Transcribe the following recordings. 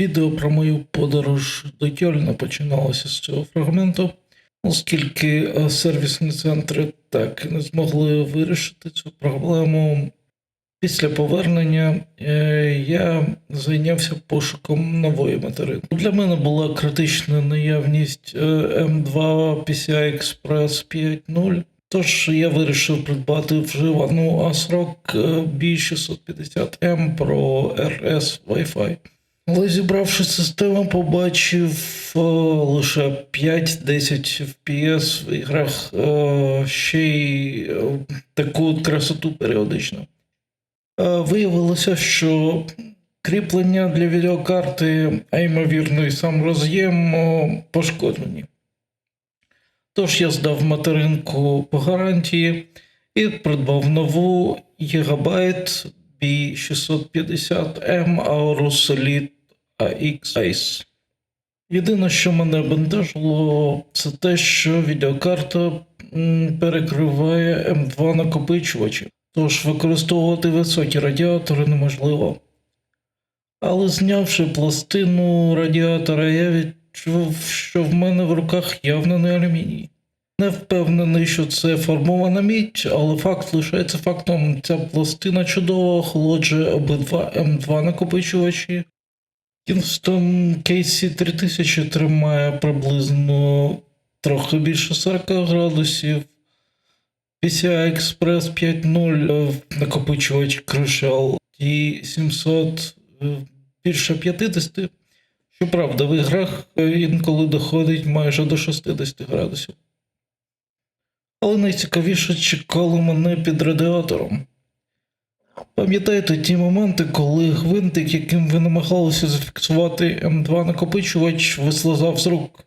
Відео про мою подорож до Кьольна починалося з цього фрагменту, оскільки е, сервісні центри так не змогли вирішити цю проблему. Після повернення е, я зайнявся пошуком нової материнки. Для мене була критична наявність е, M2 PCI Express 5.0. Тож я вирішив придбати вживану ASRock е, B650M Pro RS Wi-Fi. Але зібравши систему, побачив е, лише 5-10 FPS в іграх, е, ще й е, таку красоту періодично. Е, Виявилося, що кріплення для відеокарти, а ймовірно, і сам роз'єм пошкоджені. Тож я здав материнку по гарантії і придбав нову Gigabyte B650M Aorus Elite AX. Єдине, що мене бентежило, це те, що відеокарта перекриває М2 накопичувачі, тож використовувати високі радіатори неможливо. Але знявши пластину радіатора, я відчув, що в мене в руках явно не алюміній. Не впевнений, що це формована мідь, але факт лишається фактом. Ця пластина чудово охолоджує обидва М2 накопичувачі. Kingston KC3000 тримає приблизно трохи більше 40 градусів. PCI Express 5.0 е, накопичувач Crucial T700 е, більше 50. Щоправда, в іграх е, інколи доходить майже до 60 градусів. Але найцікавіше чекало мене під радіатором. Пам'ятаєте ті моменти, коли гвинтик, яким ви намагалися зафіксувати М2 накопичувач, вислизав з рук?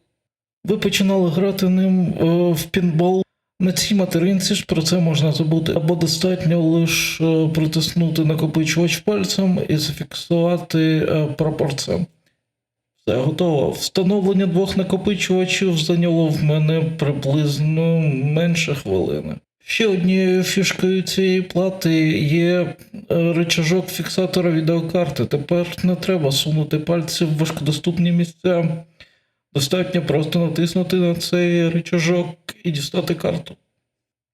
Ви починали грати ним е, в пінбол. На цій материнці ж про це можна забути, або достатньо лише притиснути накопичувач пальцем і зафіксувати е, прапорцем. Все готово. Встановлення двох накопичувачів зайняло в мене приблизно менше хвилини. Ще однією фішкою цієї плати є е, рычажок фіксатора відеокарти. Тепер не треба сунути пальці в важкодоступні місця. Достатньо просто натиснути на цей рычажок і дістати карту.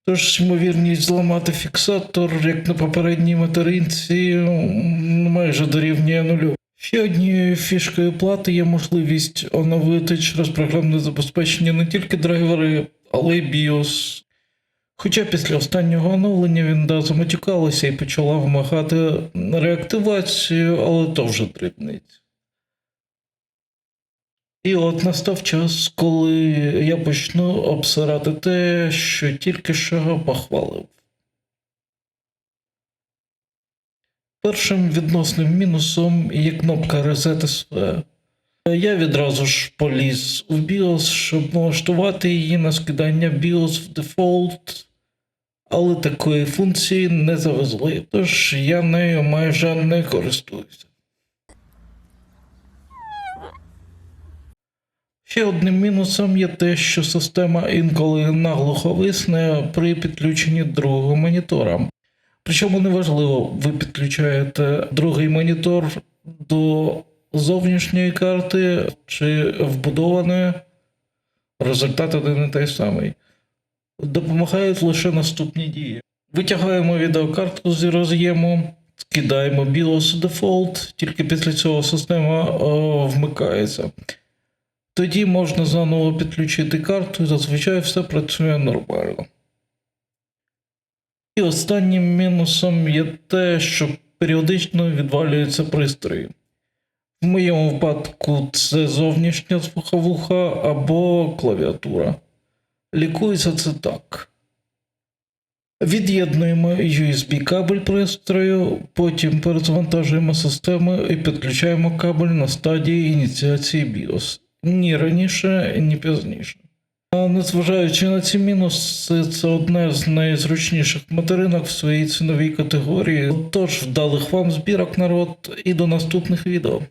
Тож ймовірність зламати фіксатор, як на попередній материнці, майже дорівнює нулю. Ще однією фішкою плати є можливість оновити через програмне забезпечення не тільки драйвери, але й BIOS. Хоча після останнього оновлення він заматюкалася і почала вимагати реактивацію, але то вже дрібниць. І от настав час, коли я почну обсирати те, що тільки що похвалив. Першим відносним мінусом є кнопка Reset SV. Я відразу ж поліз у BIOS, щоб налаштувати її на скидання BIOS в дефолт, але такої функції не завезли, тож я нею майже не користуюся. Ще одним мінусом є те, що система інколи наглухо висне при підключенні другого монітора. Причому неважливо, ви підключаєте другий монітор до зовнішньої карти чи вбудованої, результат один і той самий. Допомагають лише наступні дії. Витягаємо відеокарту з роз'єму, скидаємо BIOS дефолт, тільки після цього система о, вмикається. Тоді можна заново підключити карту і зазвичай все працює нормально. І останнім мінусом є те, що періодично відвалюються пристрої. В моєму випадку це зовнішня звуковуха або клавіатура. Лікується це так. Від'єднуємо USB кабель пристрою, потім перезавантажуємо систему і підключаємо кабель на стадії ініціації BIOS. Ні раніше, ні пізніше. А Незважаючи на ці мінуси, це одне з найзручніших материнок в своїй ціновій категорії. Тож вдалих вам збірок народ і до наступних відео.